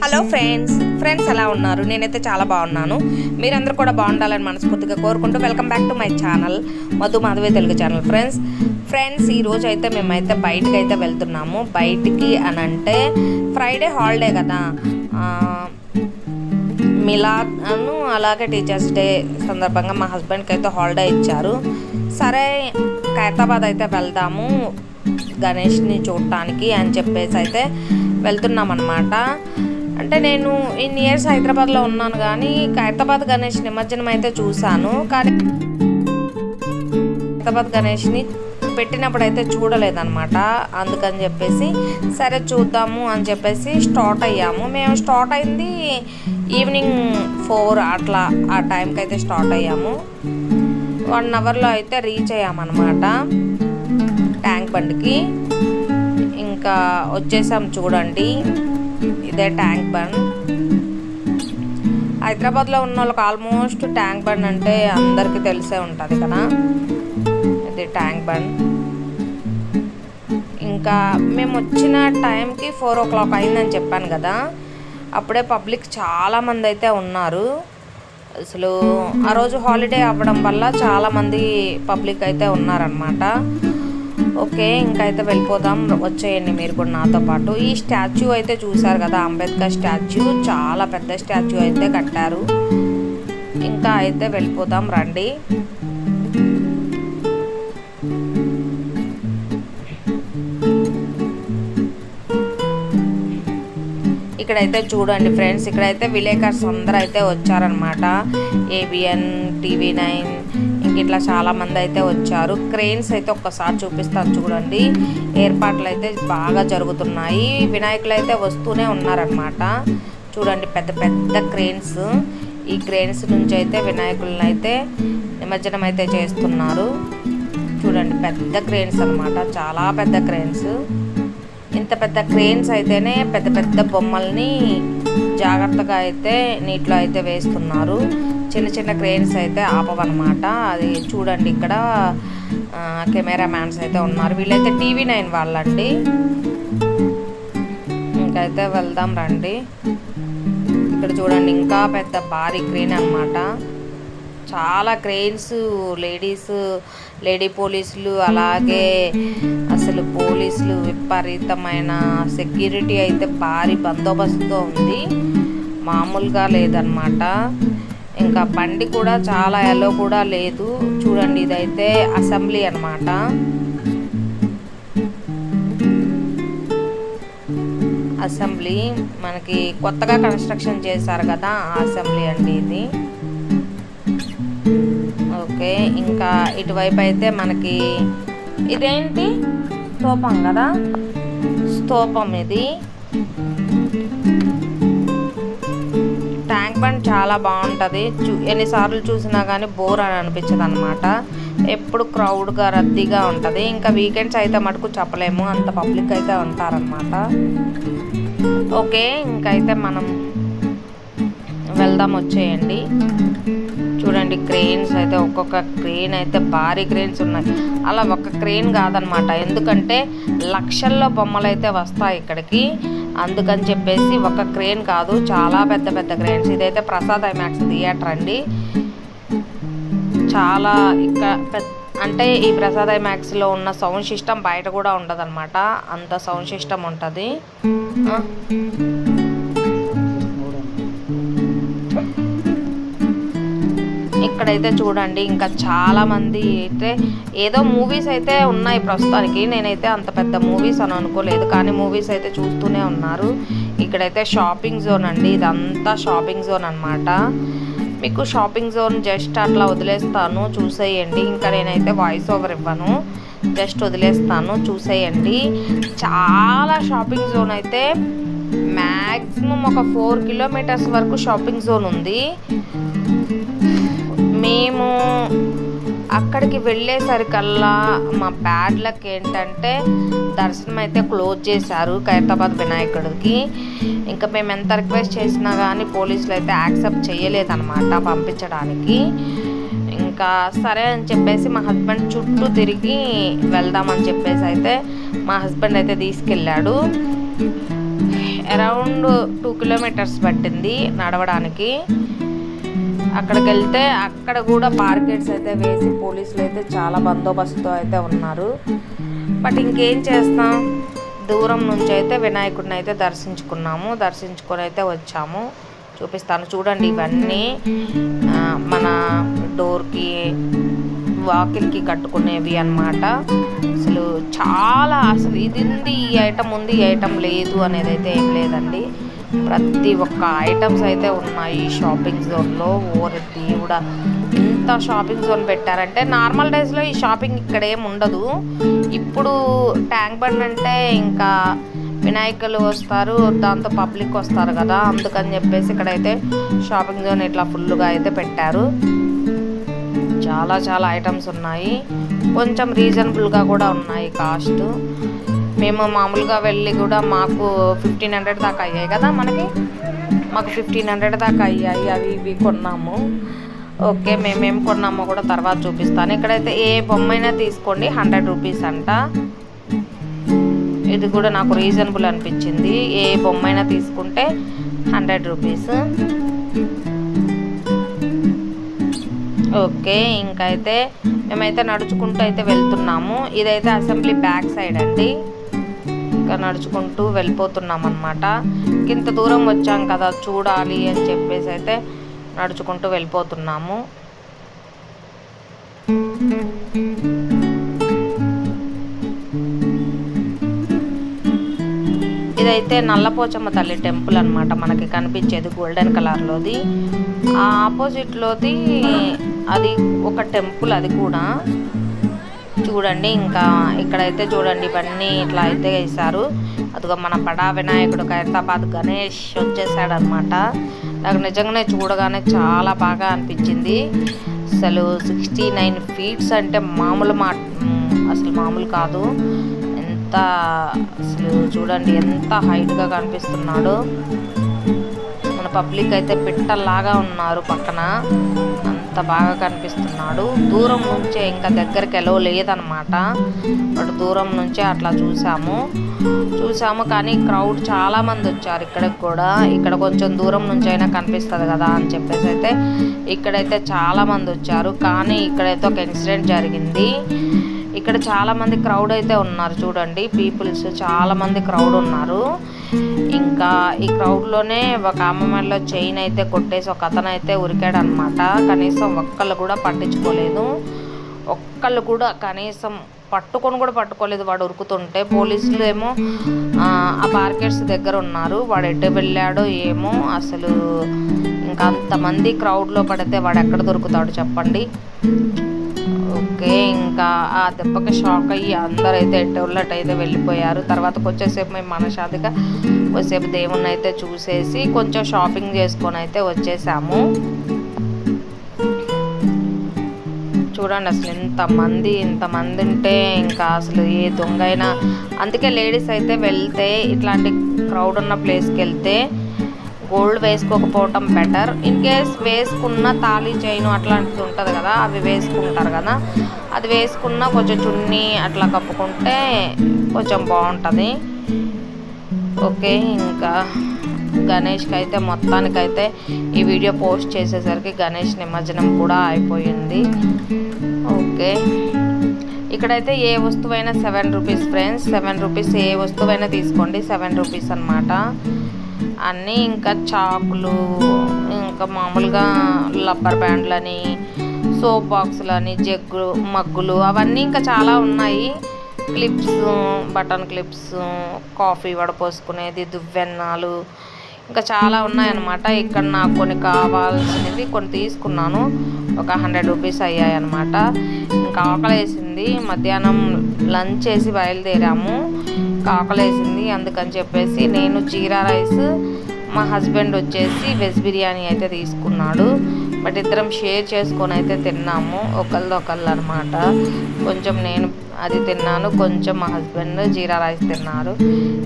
Hello friends friends ఎలా ఉన్నారు? నేనైతే చాలా బాగున్నాను. మీరందరూ కూడా బాగుండాలని మనస్ఫూర్తిగా కోరుకుంటూ welcome back to my channel Madhu Madhavi Telugu channel friends. Friends ఈరోజు అయితే మేమైతే బయటికి అయితే వెళ్తున్నాము. బయటికి అని అంటే ఫ్రైడే హాలిడే కదా. మిలాను అలాగే టీచర్స్ డే సందర్భంగా మా హస్బెండ్కి అయితే హాలిడే ఇచ్చారు. సరే ఖైరతాబాద్ అయితే వెళ్దాము గణేష్ని చూడటానికి అని చెప్పేసి అయితే వెళ్తున్నాం అనమాట అంటే నేను ఇన్ని ఇయర్స్ హైదరాబాద్లో ఉన్నాను కానీ హైదరాబాద్ గణేష్ నిమజ్జనం అయితే చూశాను. కానీ హైదరాబాద్ గణేష్ని పెట్టినప్పుడు అయితే చూడలేదన్నమాట. అందుకని చెప్పేసి సరే చూద్దాము అని చెప్పేసి స్టార్ట్ అయ్యాము. మేము స్టార్ట్ అయింది ఈవినింగ్ ఫోర్ అట్లా ఆ టైంకి అయితే స్టార్ట్ అయ్యాము వన్ అవర్లో అయితే రీచ్ అయ్యామన్నమాట. ట్యాంక్ బండికి. ఇంకా వచ్చేసాం చూడండి. ఇదే ట్యాంక్ బండ్. హైదరాబాద్లో ఉన్న వాళ్ళకి ఆల్మోస్ట్ ట్యాంక్ బండ్ అంటే అందరికీ తెలిసే ఉంటుంది కదా. ఇది ట్యాంక్ బండ్. ఇంకా మేము వచ్చిన టైంకి ఫోర్ ఓ క్లాక్ అయిందని చెప్పాను కదా. అప్పుడే పబ్లిక్ చాలామంది అయితే ఉన్నారు. అసలు ఆ రోజు హాలిడే అవ్వడం వల్ల చాలామంది పబ్లిక్ అయితే ఉన్నారనమాట ఓకే ఇంకా అయితే వెళ్ళిపోదాం. వచ్చేయండి మీరు కూడా నాతో పాటు. ఈ స్టాచ్యూ అయితే చూసారు కదా అంబేద్కర్ స్టాచ్యూ. చాలా పెద్ద స్టాచ్యూ అయితే కట్టారు. ఇంకా అయితే వెళ్ళిపోదాం రండి. ఇక్కడైతే చూడండి ఫ్రెండ్స్ ఇక్కడైతే విలేకర్స్ అందరూ అయితే వచ్చారనమాట ఏబిఎన్ టీవీ నైన్ ఇంక ఇట్లా చాలా మంది అయితే వచ్చారు. క్రెయిన్స్ అయితే ఒక్కసారి చూపిస్తాను చూడండి. ఏర్పాట్లు అయితే బాగా జరుగుతున్నాయి. వినాయకులు అయితే వస్తూనే ఉన్నారనమాట చూడండి పెద్ద పెద్ద క్రెయిన్స్ ఈ క్రెయిన్స్ నుంచి అయితే వినాయకులను అయితే నిమజ్జనం అయితే చేస్తున్నారు. చూడండి పెద్ద క్రెయిన్స్ అన్నమాట. చాలా పెద్ద క్రెయిన్స్ ఇంత పెద్ద క్రెయిన్స్ అయితేనే పెద్ద పెద్ద బొమ్మల్ని జాగ్రత్తగా అయితే నీటిలో అయితే వేస్తున్నారు. చిన్న చిన్న క్రెయిన్స్ అయితే ఆపవన్నమాట. అది చూడండి ఇక్కడ కెమెరా మ్యాన్స్ అయితే ఉన్నారు. వీళ్ళైతే టీవీ నైన్ వాళ్ళండి. ఇంకైతే వెళ్దాం రండి. ఇక్కడ చూడండి ఇంకా పెద్ద భారీ క్రెయిన్ అన్నమాట. చాలా క్రెయిన్స్ లేడీస్ లేడీ పోలీసులు అలాగే అసలు పోలీసులు విపరీతమైన సెక్యూరిటీ అయితే భారీ బందోబస్తుతో ఉంది. మామూలుగా లేదనమాట ఇంకా బండి కూడా చాలా ఎలో కూడా లేదు. చూడండి ఇదైతే అసెంబ్లీ అన్నమాట. అసెంబ్లీ మనకి కొత్తగా కన్స్ట్రక్షన్ చేశారు కదా ఆ అసెంబ్లీ అండి ఇది. ఓకే ఇంకా ఇటువైపు అయితే మనకి ఇదేంటి? స్తూపం కదా? స్తూపం ఇది. బండ్ చాలా బాగుంటుంది. చూ ఎన్నిసార్లు చూసినా కానీ బోర్ అని అనిపించదు అనమాట ఎప్పుడు క్రౌడ్గా రద్దీగా ఉంటుంది. ఇంకా వీకెండ్స్ అయితే మటుకు చెప్పలేము. అంత పబ్లిక్ అయితే ఉంటారనమాట ఓకే ఇంకైతే మనం వెళ్దాం వచ్చేయండి. చూడండి క్రెయిన్స్ అయితే ఒక్కొక్క క్రెయిన్ అయితే భారీ క్రెయిన్స్ ఉన్నాయి. అలా ఒక క్రెయిన్ కాదనమాట ఎందుకంటే లక్షల్లో బొమ్మలు అయితే వస్తాయి ఇక్కడికి. అందుకని చెప్పేసి ఒక క్రేన్ కాదు చాలా పెద్ద పెద్ద క్రేన్స్. ఇదైతే ప్రసాద్ ఐమాక్స్ థియేటర్ అండి. చాలా ఇక్కడ అంటే ఈ ప్రసాద్ ఐమాక్స్లో ఉన్న సౌండ్ సిస్టమ్ బయట కూడా ఉండదు అంత సౌండ్ సిస్టమ్ ఉంటుంది. ఇక్కడైతే చూడండి ఇంకా చాలామంది అయితే ఏదో మూవీస్ అయితే ఉన్నాయి ప్రస్తుతానికి. నేనైతే అంత పెద్ద మూవీస్ అని అనుకోలేదు కానీ మూవీస్ అయితే చూస్తూనే ఉన్నారు. ఇక్కడైతే షాపింగ్ జోన్ అండి ఇదంతా షాపింగ్ జోన్ అనమాట మీకు షాపింగ్ జోన్ జస్ట్ అట్లా వదిలేస్తాను చూసేయండి. ఇంకా నేనైతే వాయిస్ ఓవర్ ఇవ్వను జస్ట్ వదిలేస్తాను చూసేయండి. చాలా షాపింగ్ జోన్ అయితే మ్యాక్సిమం ఒక ఫోర్ కిలోమీటర్స్ వరకు షాపింగ్ జోన్ ఉంది. మేము అక్కడికి వెళ్ళేసరికల్లా మా బ్యాడ్ లక్ ఏంటంటే దర్శనం అయితే క్లోజ్ చేశారు ఖైరతాబాద్ వినాయకుడికి. ఇంకా మేము ఎంత రిక్వెస్ట్ చేసినా కానీ పోలీసులు అయితే యాక్సెప్ట్ చేయలేదన్నమాట పంపించడానికి. ఇంకా సరే అని చెప్పేసి మా హస్బెండ్ చుట్టూ తిరిగి వెళ్దామని చెప్పేసి అయితే మా హస్బెండ్ అయితే తీసుకెళ్ళాడు. అరౌండ్ టూ కిలోమీటర్స్ పట్టింది నడవడానికి. అక్కడికి వెళ్తే అక్కడ కూడా బార్గెట్స్ అయితే వేసి పోలీసులు అయితే చాలా బందోబస్తుతో అయితే ఉన్నారు. బట్ ఇంకేం చేస్తాం? దూరం నుంచి అయితే వినాయకుడిని అయితే దర్శించుకున్నాము. దర్శించుకొని అయితే వచ్చాము. చూపిస్తాను. చూడండి ఇవన్నీ మన డోర్కి వాకిల్కి కట్టుకునేవి అన్నమాట. అసలు చాలా అసలు ఇది ఉంది ఈ ఐటమ్ ఉంది ఈ ఐటమ్ లేదు అనేది అయితే ఏం లేదండి. ప్రతి ఒక్క ఐటమ్స్ అయితే ఉన్నాయి షాపింగ్ జోన్లో ఓరి దేవుడా ఇంత షాపింగ్ జోన్ పెట్టారంటే నార్మల్ డేస్లో ఈ షాపింగ్ ఇక్కడ ఏం ఉండదు. ఇప్పుడు ట్యాంక్ బండ్ అంటే ఇంకా వినాయకులు వస్తారు దాంతో పబ్లిక్ వస్తారు కదా. అందుకని చెప్పేసి ఇక్కడైతే షాపింగ్ జోన్ ఇట్లా ఫుల్గా అయితే పెట్టారు. చాలా చాలా ఐటమ్స్ ఉన్నాయి. కొంచెం రీజనబుల్గా కూడా ఉన్నాయి కాస్ట్. మేము మామూలుగా వెళ్ళి కూడా మాకు ఫిఫ్టీన్ హండ్రెడ్ దాకా అయ్యాయి కదా మనకి? మాకు ఫిఫ్టీన్ హండ్రెడ్ దాకా అయ్యాయి అవి ఇవి కొన్నాము. ఓకే మేమేం కొన్నామో కూడా తర్వాత చూపిస్తాను. ఇక్కడైతే ఏ బొమ్మైనా తీసుకోండి హండ్రెడ్ రూపీస్ అంట. ఇది కూడా నాకు రీజనబుల్ అనిపించింది. ఏ బొమ్మైనా తీసుకుంటే హండ్రెడ్ రూపీస్ ఓకే ఇంకైతే మేమైతే నడుచుకుంటూ అయితే వెళ్తున్నాము. ఇదైతే అసెంబ్లీ బ్యాక్ సైడ్ అండి. ఇంకా నడుచుకుంటూ వెళ్ళిపోతున్నాం అనమాట ఇంత దూరం వచ్చాం కదా చూడాలి అని చెప్పేసి అయితే నడుచుకుంటూ వెళ్ళిపోతున్నాము. ఇదైతే నల్లపోచమ్మ తల్లి టెంపుల్ అన్నమాట. మనకి కనిపించేది గోల్డెన్ కలర్లోది ఆ ఆపోజిట్లోది అది ఒక టెంపుల్ అది కూడా. చూడండి ఇంకా ఇక్కడైతే చూడండి ఇవన్నీ ఇట్లా అయితే వేశారు. అదిగో మన పడా వినాయకుడు ఖైరతాబాద్ గణేష్ వచ్చేసాడు అనమాట నాకు నిజంగానే చూడగానే చాలా బాగా అనిపించింది. అసలు సిక్స్టీ నైన్ ఫీట్స్ అంటే మామూలు మా అసలు మామూలు కాదు. ఎంత అసలు చూడండి ఎంత హైట్గా కనిపిస్తున్నాడు. మన పబ్లిక్ అయితే పిట్టల్లాగా ఉన్నారు పక్కన. అంత బాగా కనిపిస్తున్నాడు. దూరం నుంచే ఇంకా దగ్గరికి ఎలా లేదనమాట బట్ దూరం నుంచే అట్లా చూసాము. చూసాము కానీ క్రౌడ్ చాలా మంది వచ్చారు ఇక్కడికి కూడా. ఇక్కడ కొంచెం దూరం నుంచి అయినా కనిపిస్తుంది కదా అని చెప్పేసి అయితే ఇక్కడైతే చాలా మంది వచ్చారు. కానీ ఇక్కడైతే ఒక ఇన్సిడెంట్ జరిగింది. ఇక్కడ చాలా మంది క్రౌడ్ అయితే ఉన్నారు. చూడండి పీపుల్స్ చాలా మంది క్రౌడ్ ఉన్నారు. ఇంకా ఈ క్రౌడ్లోనే ఒక అమ్మమ్మలో చైన్ అయితే కొట్టేసి ఒక అతను అయితే ఉరికాడు అనమాట కనీసం ఒక్కళ్ళు కూడా పట్టించుకోలేదు. ఒక్కళ్ళు కూడా కనీసం పట్టుకొని కూడా పట్టుకోలేదు వాడు ఉరుకుతుంటే. పోలీసులు ఏమో ఆ, ఆ మార్కెట్స్ దగ్గర ఉన్నారు. వాడు ఎటు వెళ్ళాడో ఏమో అసలు ఇంకా అంతమంది క్రౌడ్లో పడితే వాడు ఎక్కడ దొరుకుతాడు చెప్పండి. ఓకే ఇంకా ఆ దెబ్బకి షాక్ అయ్యి అందరైతే ఎట్టోళ్ళట్ అయితే వెళ్ళిపోయారు. తర్వాత వచ్చేసేపు మేము మనశాదిగా కొద్దిసేపు దేవుణ్ణి అయితే చూసేసి కొంచెం షాపింగ్ చేసుకొని అయితే వచ్చేసాము. చూడండి అసలు ఇంతమంది ఇంతమంది ఉంటే ఇంకా అసలు ఏ దొంగ అయినా. అందుకే లేడీస్ అయితే వెళ్తే ఇట్లాంటి క్రౌడ్ ఉన్న ప్లేస్కి వెళ్తే గోల్డ్ వేసుకోకపోవటం బెటర్ ఇన్ కేస్ వేసుకున్న తాళీ చైన్ అట్లాంటిది ఉంటుంది కదా అవి వేసుకుంటారు కదా అది వేసుకున్న కొంచెం చున్నీ అట్లా కప్పుకుంటే కొంచెం బాగుంటుంది. ఓకే ఇంకా గణేష్కి అయితే మొత్తానికైతే ఈ వీడియో పోస్ట్ చేసేసరికి గణేష్ నిమజ్జనం కూడా అయిపోయింది. ఓకే ఇక్కడైతే ఏ వస్తువైనా seven rupees friends seven rupees ఏ వస్తువైనా తీసుకోండి సెవెన్ రూపీస్ అన్నమాట. అన్నీ ఇంకా చాకులు ఇంకా మామూలుగా రబ్బర్ బ్యాండ్లని సోప్ బాక్సులని జగ్గులు మగ్గులు అవన్నీ ఇంకా చాలా ఉన్నాయి. క్లిప్స్ బటన్ క్లిప్స్ కాఫీ వడపోసుకునేది దువ్వెన్నాలు ఇంకా చాలా ఉన్నాయన్నమాట. ఇక్కడ నాకు కొన్ని కావాల్సినవి కొన్ని తీసుకున్నాను. ఒక హండ్రెడ్ రూపీస్ అయ్యాయి అనమాట ఇంకా ఆకలేసింది. మధ్యాహ్నం లంచ్ చేసి బయలుదేరాము. ఆకలేసింది అందుకని చెప్పేసి నేను జీరా రైస్ మా హస్బెండ్ వచ్చేసి వెజ్ బిర్యానీ అయితే తీసుకున్నాడు. బట్ ఇద్దరం షేర్ చేసుకొని అయితే తిన్నాము. ఒకళ్ళది ఒకళ్ళు అనమాట కొంచెం నేను అది తిన్నాను కొంచెం మా హస్బెండ్ జీరా రైస్ తిన్నారు.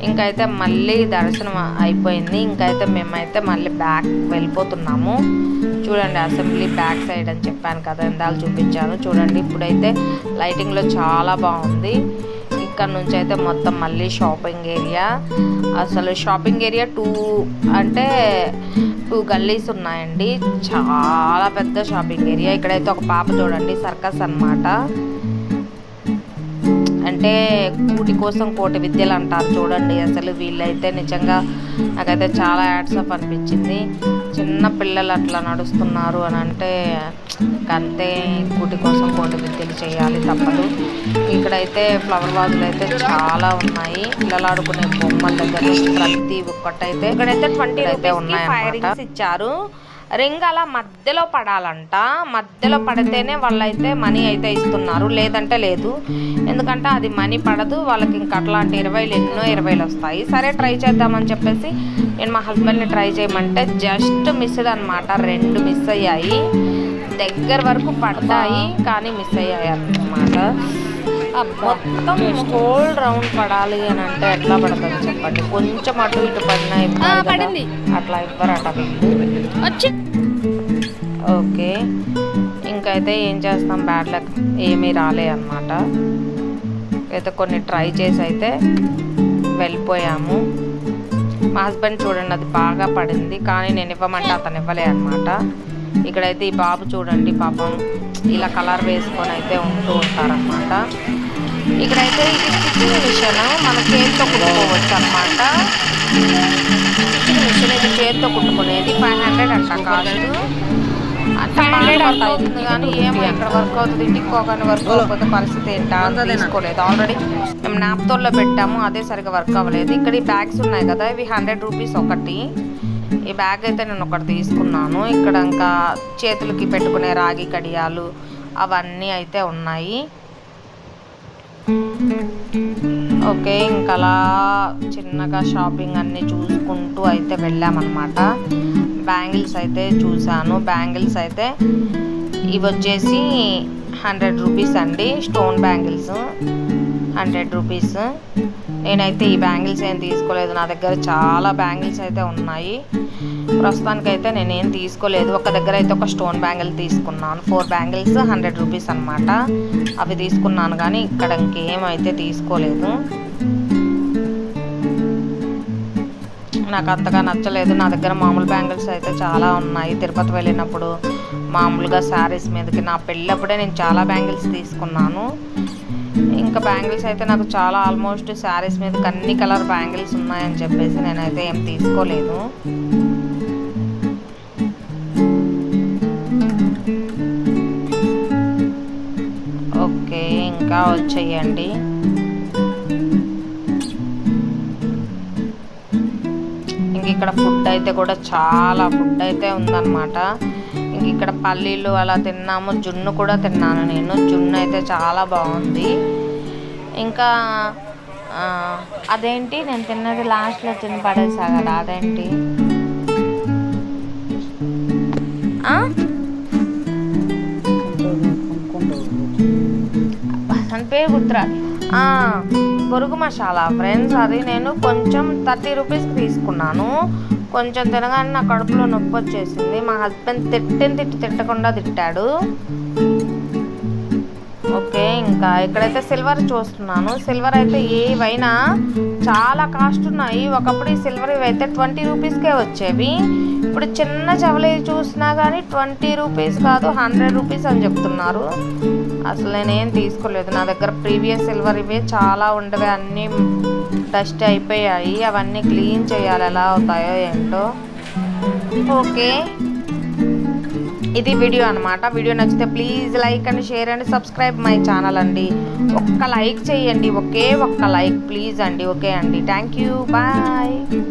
ఇంకైతే మళ్ళీ దర్శనం అయిపోయింది. ఇంకైతే మేమైతే మళ్ళీ బ్యాక్ వెళ్ళిపోతున్నాము. చూడండి అసెంబ్లీ బ్యాక్ సైడ్ అని చెప్పాను కదా ఇందాలు చూపించాను. చూడండి ఇప్పుడైతే లైటింగ్లో చాలా బాగుంది. ఇక్కడ నుంచి అయితే మొత్తం మళ్ళీ షాపింగ్ ఏరియా అసలు షాపింగ్ ఏరియా టూ అంటే టూ గల్లీస్ ఉన్నాయండి. చాలా పెద్ద షాపింగ్ ఏరియా ఇక్కడైతే ఒక పాప చూడండి సర్కస్ అన్నమాట. అంటే కూటి కోసం కోటి విద్యలు అంటారు చూడండి. అసలు వీళ్ళైతే నిజంగా నాకైతే చాలా యాడ్సప్ అనిపించింది. చిన్న పిల్లలు అట్లా నడుస్తున్నారు అని అంటే అంతే కూటి కోసం కోటి విద్యలు చేయాలి తప్పదు. ఇక్కడైతే ఫ్లవర్ వాజులు అయితే చాలా ఉన్నాయి. పిల్లలు ఆడుకునే బొమ్మల దగ్గర ప్రతి ఒక్కటైతే ఇక్కడైతే ట్వంటీ అయితే ఉన్నాయి ఇచ్చారు. రింగ్ అలా మధ్యలో పడాలంట. మధ్యలో పడితేనే వాళ్ళైతే మనీ అయితే ఇస్తున్నారు. లేదంటే లేదు. ఎందుకంటే అది మనీ పడదు. వాళ్ళకి ఇంకా అట్లాంటి ఇరవైలు ఎన్నో ఇరవైలు వస్తాయి. సరే ట్రై చేద్దామని చెప్పేసి నేను మా హస్బెండ్ని ట్రై చేయమంటే జస్ట్ మిస్డ్ అనమాట రెండు మిస్ అయ్యాయి. దగ్గర వరకు పడతాయి కానీ మిస్ అయ్యాయి అన్నమాట. మొత్తం హోల్ రౌండ్ పడాలి అని అంటే ఎట్లా పడుతుంది చెప్పండి? కొంచెం అటు ఇటు పడినా కదా. అట్లా ఇవ్వరట వీళ్ళు. వచ్చి. ఓకే. ఇంకైతే ఏం చేస్తాం? బ్యాడ్ లక్ ఏమీ రాలే అనమాట అయితే కొన్ని ట్రై చేసి అయితే వెళ్ళిపోయాము. మా హస్బెండ్ చూడండి అది బాగా పడింది. కానీ నేను ఇవ్వమంటే అతను ఇవ్వలే అనమాట ఇక్కడైతే ఈ బాబు చూడండి పాపం ఇలా కలర్ వేసుకొని అయితే ఉంటూ ఉంటారనమాట ఇక్కడైతే ఇది స్టిచ్చింగ్ మిషన్. మన చేతితో కుట్టుకోవచ్చు అనమాట స్టిచ్చింగ్ మిషన్ ఇది చేతితో కుట్టుకునేది. ఫైవ్ హండ్రెడ్ అంట కాస్ట్ అంటే బాగా వర్క్ అవుతుంది కానీ ఏమో ఎక్కడ వర్క్ అవుతుంది ఇంటికి పోగానే వర్క్ అవ్వకపోతే పరిస్థితి ఏంటా అని తీసుకోలేదు. ఆల్రెడీ మేము నాప్తోల్లో పెట్టాము అదే సరిగా వర్క్ అవ్వలేదు. ఇక్కడ ఈ బ్యాగ్స్ ఉన్నాయి కదా ఇవి హండ్రెడ్ రూపీస్ ఒకటి. ఈ బ్యాగ్ అయితే నేను ఒకటి తీసుకున్నాను. ఇక్కడ ఇంకా చేతులకి పెట్టుకునే రాగి కడియాలు అవన్నీ అయితే ఉన్నాయి. ఓకే ఇంకా అలా చిన్నగా షాపింగ్ అన్నీ చూసుకుంటూ అయితే వెళ్ళామన్నమాట. బ్యాంగిల్స్ అయితే చూశాను బ్యాంగిల్స్ అయితే ఇవి వచ్చేసి హండ్రెడ్ రూపీస్ అండి. Stone bangles hundred rupees. నేనైతే ఈ బ్యాంగిల్స్ ఏం తీసుకోలేదు. నా దగ్గర చాలా బ్యాంగిల్స్ అయితే ఉన్నాయి. ప్రస్తుతానికైతే నేనేం తీసుకోలేదు. ఒక దగ్గర అయితే ఒక స్టోన్ బ్యాంగిల్ తీసుకున్నాను. ఫోర్ బ్యాంగిల్స్ హండ్రెడ్ రూపీస్ అనమాట అవి తీసుకున్నాను కానీ ఇక్కడ ఇంకేమైతే తీసుకోలేదు. నాకు అంతగా నచ్చలేదు. నా దగ్గర మామూలు బ్యాంగిల్స్ అయితే చాలా ఉన్నాయి. తిరుపతి వెళ్ళినప్పుడు మామూలుగా శారీస్ మీదకి నా పెళ్ళప్పుడే నేను చాలా బ్యాంగిల్స్ తీసుకున్నాను. ఇంకా బ్యాంగిల్స్ అయితే నాకు చాలా ఆల్మోస్ట్ శారీస్ మీదకి అన్ని కలర్ బ్యాంగిల్స్ ఉన్నాయని చెప్పేసి నేనైతే ఏం తీసుకోలేదు. ఇంకా వచ్చేయండి. ఇంక ఇక్కడ ఫుడ్ అయితే కూడా చాలా ఫుడ్ అయితే ఉందన్నమాట. ఇంక ఇక్కడ పల్లీలు అలా తిన్నాము. జున్ను కూడా తిన్నాను నేను. జున్ను అయితే చాలా బాగుంది. ఇంకా అదేంటి? నేను తిన్నది లాస్ట్లో తిని పడేసా కదా అదేంటి? దాని పేరు గుర్తురా మసాలా ఫ్రెండ్స్ అది నేను కొంచెం థర్టీ రూపీస్కి తీసుకున్నాను. కొంచెం తినగానే నా కడుపులో నొప్పి వచ్చేసింది. మా హస్బెండ్ తిట్టిన తిట్టి తిట్టకుండా తిట్టాడు. ఓకే ఇంకా ఇక్కడైతే సిల్వర్ చూస్తున్నాను. సిల్వర్ అయితే ఏవైనా చాలా కాస్ట్ ఉన్నాయి. ఒకప్పుడు ఈ సిల్వర్ ఇవి అయితే ట్వంటీ రూపీస్కే వచ్చేవి. ఇప్పుడు చిన్న చెవలి చూసినా కానీ ట్వంటీ రూపీస్ కాదు హండ్రెడ్ రూపీస్ అని చెప్తున్నారు. అసలు నేనేం తీసుకోలేదు. నా దగ్గర ప్రీవియస్ సిల్వర్ ఇవే చాలా ఉండేవి అన్నీ డస్ట్ అయిపోయాయి. అవన్నీ క్లీన్ చేయాలి ఎలా అవుతాయో ఏంటో. ఓకే. ఇది వీడియో అనమాట వీడియో నచ్చితే please like and share and subscribe my channel అండి. ఒక్క లైక్ చేయండి ఒకే ఒక్క లైక్ ప్లీజ్ అండి ఓకే అండి. Thank you. బాయ్.